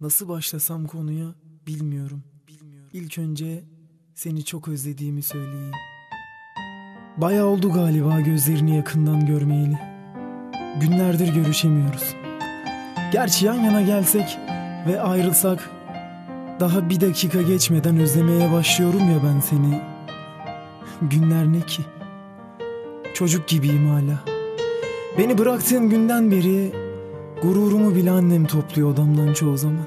Nasıl başlasam konuya bilmiyorum. İlk önce seni çok özlediğimi söyleyeyim. Bayağı oldu galiba gözlerini yakından görmeyeli. Günlerdir görüşemiyoruz. Gerçi yan yana gelsek ve ayrılsak daha bir dakika geçmeden özlemeye başlıyorum ya ben seni. Günler ne ki? Çocuk gibiyim hala. Beni bıraktığın günden beri gururumu bile annem topluyor odamdan çoğu zaman.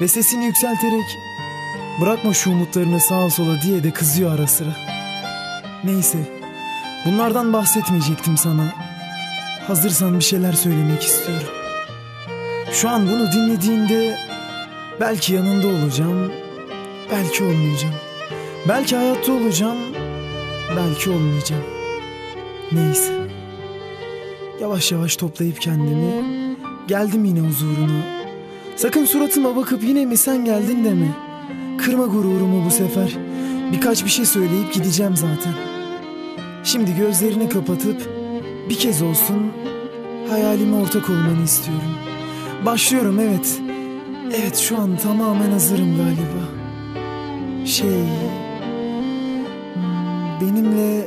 Ve sesini yükselterek bırakma şu umutlarını sağa sola diye de kızıyor ara sıra. Neyse bunlardan bahsetmeyecektim sana. Hazırsan bir şeyler söylemek istiyorum. Şu an bunu dinlediğinde belki yanında olacağım, belki olmayacağım. Belki hayatta olacağım, belki olmayacağım. Neyse. Yavaş yavaş toplayıp kendimi geldim yine huzuruna. Sakın suratıma bakıp yine mi sen geldin deme. Kırma gururumu bu sefer. Birkaç bir şey söyleyip gideceğim zaten. Şimdi gözlerini kapatıp bir kez olsun hayalime ortak olmanı istiyorum. Başlıyorum evet. Evet şu an tamamen hazırım galiba. Şey... Benimle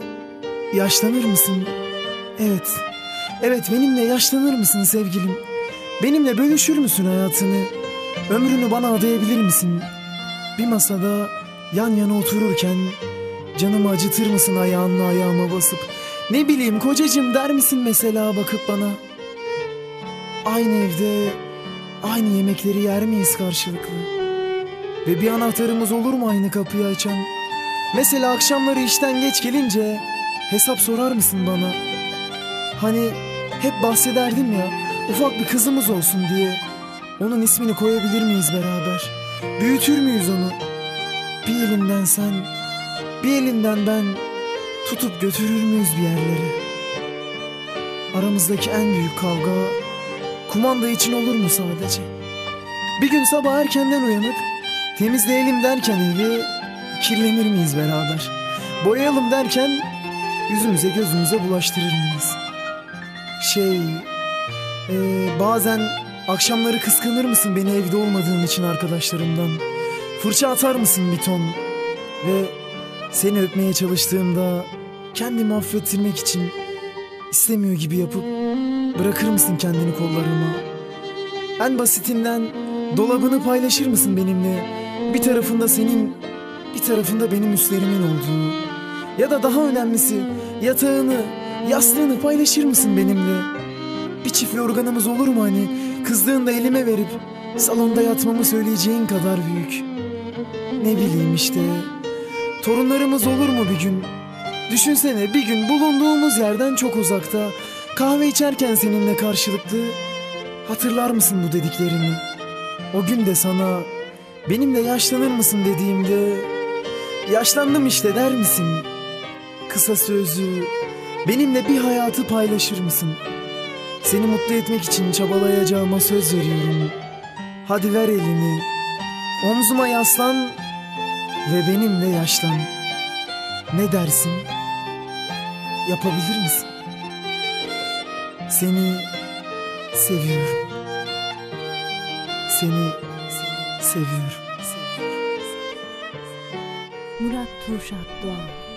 yaşlanır mısın? Evet. Evet benimle yaşlanır mısın sevgilim? Benimle bölüşür müsün hayatını? Ömrünü bana adayabilir misin? Bir masada yan yana otururken canımı acıtır mısın ayağınla ayağıma basıp? Ne bileyim kocacığım der misin mesela bakıp bana? Aynı evde aynı yemekleri yer miyiz karşılıklı? Ve bir anahtarımız olur mu aynı kapıyı açan? Mesela akşamları işten geç gelince hesap sorar mısın bana? Hani hep bahsederdim ya ufak bir kızımız olsun diye. Onun ismini koyabilir miyiz beraber? Büyütür müyüz onu? Bir elinden sen, bir elinden ben tutup götürür müyüz bir yerlere? Aramızdaki en büyük kavga kumanda için olur mu sadece? Bir gün sabah erkenden uyanıp temizleyelim derken evi kirlenir miyiz beraber? Boyayalım derken yüzümüze gözümüze bulaştırır mıyız? Şey, e, bazen akşamları kıskanır mısın beni evde olmadığım için arkadaşlarımdan? Fırça atar mısın bir ton? Ve seni öpmeye çalıştığımda kendimi affettirmek için istemiyor gibi yapıp bırakır mısın kendini kollarıma? En basitinden dolabını paylaşır mısın benimle? Bir tarafında senin, bir tarafında benim üstlerimin olduğu. Ya da daha önemlisi yatağını, yastığını paylaşır mısın benimle? Bir çift yorganımız olur mu hani? Kızdığında elime verip salonda yatmamı söyleyeceğin kadar büyük. Ne bileyim işte. Torunlarımız olur mu bir gün? Düşünsene bir gün bulunduğumuz yerden çok uzakta kahve içerken seninle karşılıklı hatırlar mısın bu dediklerimi? O gün de sana benimle yaşlanır mısın dediğimde yaşlandım işte der misin? Kısa sözlü benimle bir hayatı paylaşır mısın? Seni mutlu etmek için çabalayacağıma söz veriyorum. Hadi ver elini. Omzuma yaslan ve benimle yaşlan. Ne dersin? Yapabilir misin? Seni seviyorum. Seni seviyorum. Murat Turşat Doğan